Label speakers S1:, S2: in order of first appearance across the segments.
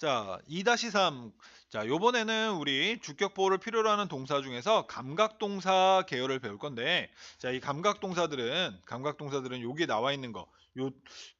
S1: 자, 2-3. 자, 요번에는 우리 주격 보호를 필요로 하는 동사 중에서 감각 동사 계열을 배울 건데, 자, 이 감각 동사들은, 감각 동사들은 여기에 나와 있는 거, 요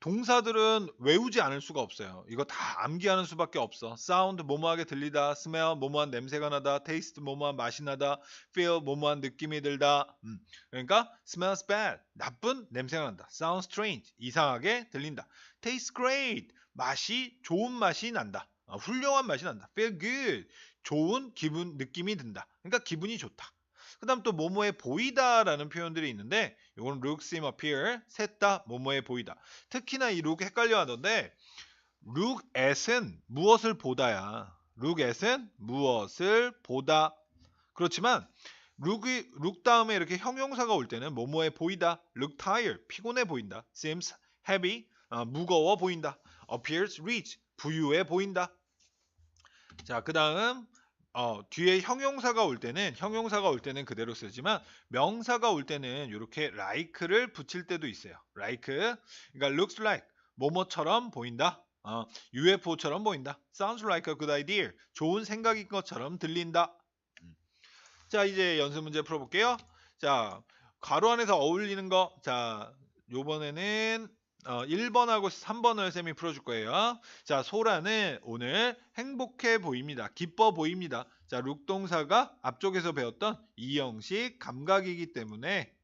S1: 동사들은 외우지 않을 수가 없어요. 이거 다 암기하는 수밖에 없어. 사운드 뭐뭐하게 들리다, 스멜 뭐뭐한 냄새가 나다, 테이스트 뭐뭐한 맛이 나다, feel 뭐뭐한 느낌이 들다. 음, 그러니까 smells bad 나쁜 냄새가 난다. sounds strange 이상하게 들린다. taste great 맛이 좋은 맛이 난다. 어, 훌륭한 맛이 난다. feel good 좋은 기분 느낌이 든다. 그러니까 기분이 좋다. 그 다음 또 뭐뭐에 보이다라는 표현들이 있는데 이거는 look, seem, appear 셋다 뭐뭐에 보이다. 특히나 이 look 헷갈려 하던데 look at은 무엇을 보다야. look at은 무엇을 보다. 그렇지만 look이 look 다음에 이렇게 형용사가 올 때는 뭐뭐에 보이다. look tired 피곤해 보인다. seems heavy 어, 무거워 보인다. appears rich 부유해 보인다. 자, 그 다음 어, 뒤에 형용사가 올 때는 형용사가 올 때는 그대로 쓰지만 명사가 올 때는 이렇게 like를 붙일 때도 있어요. like 그러니까 looks like 뭐뭐처럼 보인다. 어, UFO처럼 보인다. sounds like a good idea. 좋은 생각인 것처럼 들린다. 음. 자, 이제 연습 문제 풀어볼게요. 자, 가로 안에서 어울리는 거. 자, 요번에는 어, 1번하고 3번을 쌤이 풀어줄 거예요. 자, 소라는 오늘 행복해 보입니다. 기뻐 보입니다. 자, 룩동사가 앞쪽에서 배웠던 이형식 감각이기 때문에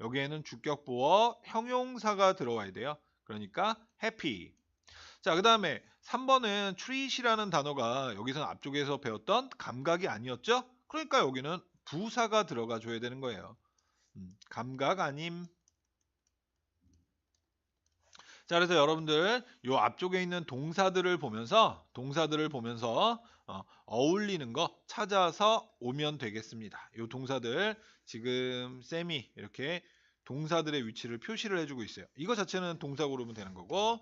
S1: 여기에는 주격보어 형용사가 들어와야 돼요. 그러니까 happy. 자, 그 다음에 3번은 treat이라는 단어가 여기서는 앞쪽에서 배웠던 감각이 아니었죠? 그러니까 여기는 부사가 들어가 줘야 되는 거예요. 음, 감각 아님. 자, 그래서 여러분들 요 앞쪽에 있는 동사들을 보면서 동사들을 보면서 어, 울리는 거 찾아서 오면 되겠습니다. 요 동사들 지금 쌤이 이렇게 동사들의 위치를 표시를 해주고 있어요. 이거 자체는 동사 고르면 되는 거고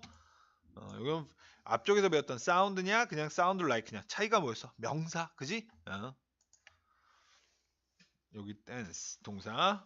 S1: 어, 이건 앞쪽에서 배웠던 사운드냐 그냥 사운드 라이크냐 차이가 뭐였어? 명사 그지? 어. 여기 댄스 동사